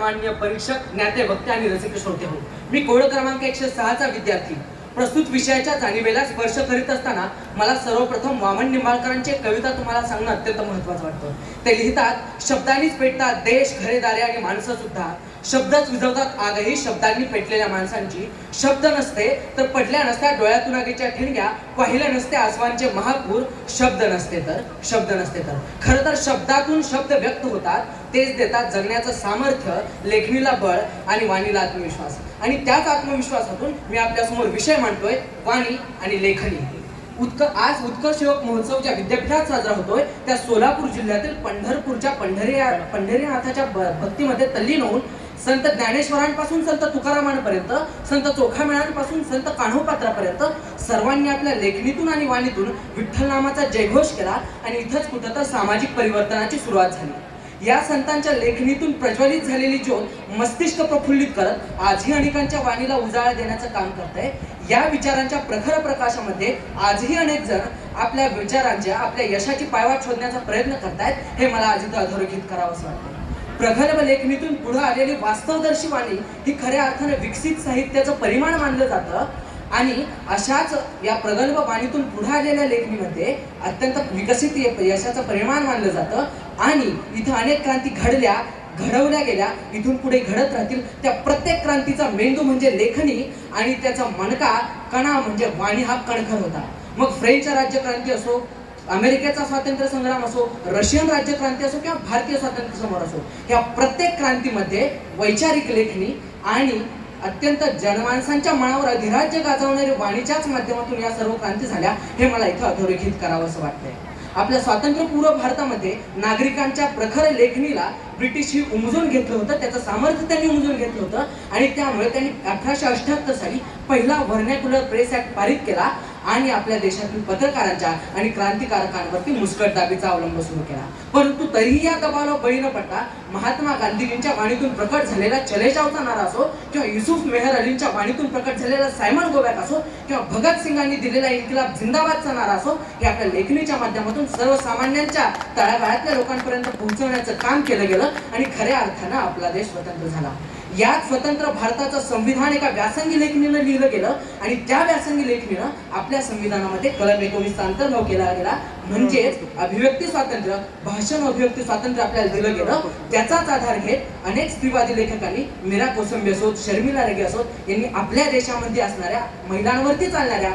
मान्य परीक्षक ज्ञाते वक्ते आणि रसिक श्रोते हो मी कोड क्रमांक एकशे सहाचा विद्यार्थी. प्रस्तुत विषयाच्या जाणीवेला स्पर्श करीत असताना मला सर्वप्रथम वामन निंबाळकरांची कविता तुम्हाला सांगणं अत्यंत महत्वाचं वाटतं. ते लिहितात शब्दांनीच पेटतात देश घरेदारे आणि माणसं सुद्धा. शब्दच विजवतात आगही शब्दांनी पेटलेल्या माणसांची. शब्द नसते तर पडल्या नसत्या डोळ्यातून आगीच्या ठिणग्या. पाहिल्या नसते आसवांचे महापूर. शब्द नसते तर शब्द नसते तर. खरं तर शब्दातून शब्द व्यक्त होतात. तेच देतात जगण्याचं सामर्थ्य लेखणीला बळ आणि वाणीला आत्मविश्वास. आणि त्याच आत्मविश्वासातून मी आपल्यासमोर विषय मांडतोय वाणी आणि लेखणी. उत्क आज उत्कर्ष युवक महोत्सव ज्या विद्यापीठात साजरा होतोय त्या सोलापूर जिल्ह्यातील पंढरपूरच्या पंढरी पंढरीनाथाच्या भक्तीमध्ये तल्लीन होऊन संत ज्ञानेश्वरांपासून संत तुकारामांपर्यंत संत चोखामेळांपासून संत कान्होपात्रापर्यंत सर्वांनी आपल्या लेखणीतून आणि वाणीतून विठ्ठल नामाचा जयघोष केला आणि इथंच कुठं तर सामाजिक परिवर्तनाची सुरुवात झाली. या संतांच्या लेखणीतून प्रज्वलित झालेली ज्योत मस्तिष्क प्रफुल्लित करत आजही अनेकांच्या वाणीला उजाळा देण्याचं काम करत आहे या विचारांच्या प्रखर प्रकाशामध्ये आजही अनेक जण आपल्या विचारांच्या आपल्या यशाची पायवाट शोधण्याचा प्रयत्न करतायत हे मला आज इथं अधोरेखित करावंसं वाटतं प्रगल्भ लेखणीतून पुढे आलेली वास्तवदर्शी वाणी ही खऱ्या अर्थाने विकसित साहित्याचं परिमाण मानलं जातं. आणि अशाच या प्रगल्भ वाणीतून पुढे आलेल्या लेखणीमध्ये अत्यंत विकसित यशाचं परिमाण मानलं जातं. आणि इथं अनेक क्रांती घडल्या घडवल्या गेल्या. इथून पुढे घडत राहतील त्या प्रत्येक क्रांतीचा मेंदू म्हणजे लेखनी आणि त्याचा मणका कणा म्हणजे वाणी हा कणखर होता. मग फ्रेंच राज्यक्रांती असो अमेरिकेचा स्वातंत्र्य संग्राम असो रशियन राज्यक्रांती असो किंवा भारतीय स्वातंत्र्य समोर असो या प्रत्येक क्रांतीमध्ये वैचारिक लेखणी आणि अत्यंत जनमानसांच्या मनावर अधिराज्य गाजवणारे वाणीच्याच माध्यमातून या सर्व क्रांती झाल्या हे मला इथं अधोरेखित करावं असं वाटतंय. आपल्या स्वातंत्र्यपूर्व भारतामध्ये नागरिकांच्या प्रखर लेखणीला ब्रिटिश ही उमजून घेतलं होतं त्याचं सामर्थ्य त्यांनी उमजून घेतलं होतं आणि त्यामुळे त्यांनी अठराशे अठ्याहत्तर साली पहिला व्हर्नॅक्युलर प्रेस ऍक्ट पारित केला. आणि आपल्या देशातील पत्रकारांच्या आणि क्रांतिकारकांवरती मुस्कटदाबीचा अवलंब सुरू केला. परंतु तरीही या दबावाला बळी न पडता महात्मा गांधीजींच्या वाणीतून प्रकट झालेला चलेशावचा नारा असो किंवा युसुफ मेहर अलींच्या वाणीतून प्रकट झालेला सायमन गोबॅक असो किंवा भगत सिंगांनी दिलेला इन्कलाब झिंदाबादचा नारा असो हे आपल्या लेखणीच्या माध्यमातून सर्वसामान्यांच्या तळागाळातल्या लोकांपर्यंत पोहोचवण्याचं काम केलं गेलं आणि खऱ्या अर्थानं आपला देश स्वतंत्र झाला. याच स्वतंत्र भारताचं संविधान एका व्यासंगी लेखणीनं लिहिलं गेलं आणि त्या व्यासंगी लेखणीनं आपल्या संविधानामध्ये कलम एकोणीसचा अंतर्भाव केला गेला. म्हणजेच अभिव्यक्ती स्वातंत्र्य भाषण अभिव्यक्ती स्वातंत्र्य आपल्याला दिलं गेलं. त्याचाच आधार घेत अनेक स्त्रीवादी लेखकांनी मीरा कोसंबी असोत शर्मिला रेगे असोत यांनी आपल्या देशामध्ये असणाऱ्या महिलांवरती चालणाऱ्या